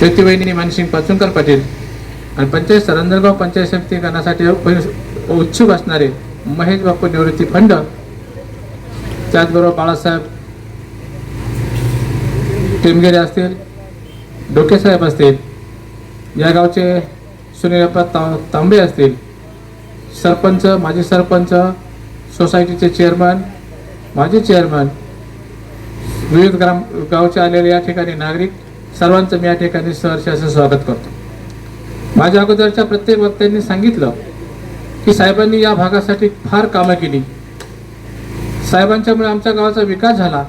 ज्योतिवहिनी मानसिंग पाचुंकर पाटील. आणि पंचायत रंजनगाव पंचायत समिती करण्यासाठी उत्सुक असणारे महेश बापू निवृत्ती फंड. त्याचबरोबर बाळासाहेब टिमगेरे असतील डोकेसाहेब असतील या गावचे सुनीलप्पा ता तांबे असतील सरपंच माजी सरपंच सोसायटीचे चेअरमन माजी चेअरमन विविध ग्राम गावचे आलेले या ठिकाणी नागरिक सर्वांचं मी या ठिकाणी सहर्ष असं स्वागत करतो. माझ्या अगोदरच्या प्रत्येक वक्त्यांनी सांगितलं की साहेबांनी या भागासाठी फार कामं केली. साहेबांच्यामुळे आमच्या गावाचा विकास झाला.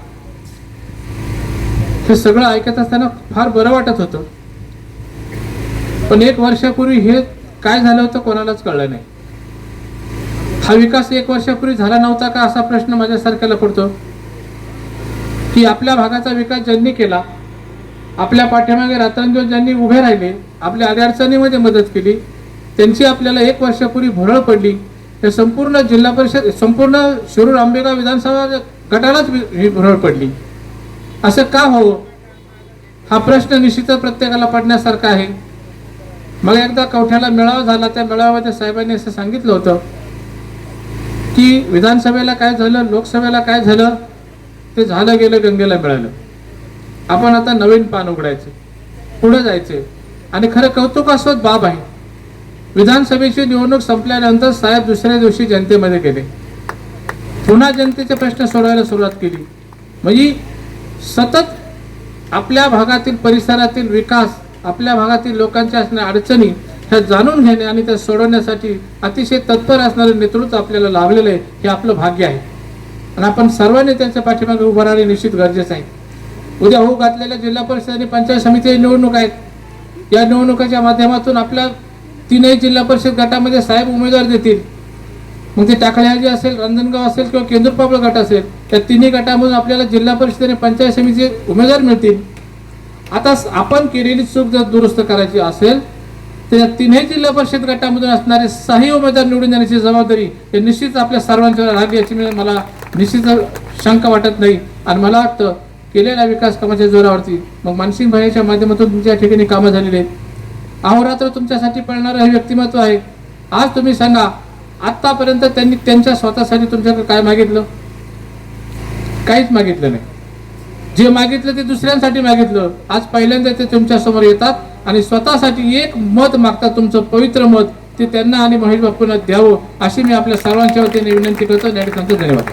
हे सगळं ऐकत असताना फार बरं वाटत होतं. पण एक वर्षापूर्वी हे काय झालं होतं कोणालाच कळलं नाही. हा विकास एक वर्षापूर्वी झाला नव्हता का असा प्रश्न माझ्यासारख्याला पडतो. की आपल्या भागाचा विकास ज्यांनी केला आपल्या पाठीमागे रात्रंदिवस ज्यांनी उभे राहिले आपल्या अडचणीमध्ये मदत केली त्यांची आपल्याला एक वर्षापूर्वी भरळ पडली. हे संपूर्ण जिल्हा परिषद संपूर्ण शिरूर आंबेगाव विधानसभा गटालाच वि- ही भरळ पडली. असं का हो? हा प्रश्न निश्चितच प्रत्येकाला पडण्यासारखा आहे. मग एकदा कवठ्याला मेळावा झाला त्या मेळाव्यामध्ये साहेबांनी असं सांगितलं होतं की विधानसभेला काय झालं लोकसभेला काय झालं ते झालं गेलं गंगेला मिळालं. आपण आता नवीन पान उघडायचे पुढे जायचे. आणि खरं कौतुकास्पद बाब आहे. विधानसभेची निवडणूक संपल्यानंतर साहेब दुसऱ्या दिवशी जनतेमध्ये गेले. पुन्हा जनतेचे प्रश्न सोडवायला सुरुवात केली. म्हणजे सतत आपल्या भागातील परिसरातील विकास आपल्या भागातील लोकांच्या असणाऱ्या अडचणी ह्या जाणून घेणे आणि त्या सोडवण्यासाठी अतिशय तत्पर असणारे नेतृत्व आपल्याला लाभलेलं आहे हे आपलं भाग्य आहे. आणि आपण सर्वांनी त्यांच्या पाठीमागे उभं राहणे निश्चित गरजेचं आहे. उद्या होऊ घातलेल्या जिल्हा परिषद आणि पंचायत समिती निवडणूक आहेत. या निवडणुकाच्या माध्यमातून आपल्या तीनही जिल्हा परिषद गटामध्ये साहेब उमेदवार देतील. मग ते टाकळ्याजी असेल रंजनगाव असेल किंवा केंद्रपाबळ गट असेल त्या तिन्ही गटामधून आपल्याला जिल्हा परिषद आणि पंचायत समितीचे उमेदवार मिळतील. आता आपण केलेली चूक जर दुरुस्त करायची असेल तर या तिन्ही जिल्हा परिषद गटामधून असणारे सही उमेदवार निवडून देण्याची जबाबदारी हे निश्चित आपल्या सर्वांच्यावर राहावी याची मला निश्चित शंका वाटत नाही. आणि मला वाटतं केलेल्या विकास कामाच्या जोरावरती. मग मानसिंग भाईच्या माध्यमातून तुमच्या ठिकाणी कामं झालेली आहेत. अहोरात्र तुमच्यासाठी पळणारं हे व्यक्तिमत्व आहे. आज तुम्ही सांगा आतापर्यंत त्यांनी त्यांच्या स्वतःसाठी तुमच्याकडे काय मागितलं? काहीच मागितलं नाही. जे मागितलं ते दुसऱ्यांसाठी मागितलं. आज पहिल्यांदा ते तुमच्यासमोर येतात आणि स्वतःसाठी एक मत मागतात तुमचं पवित्र मत. ते त्यांना आणि महेश बापूंना द्यावं अशी मी आपल्या सर्वांच्या वतीने विनंती करतो. आणि धन्यवाद.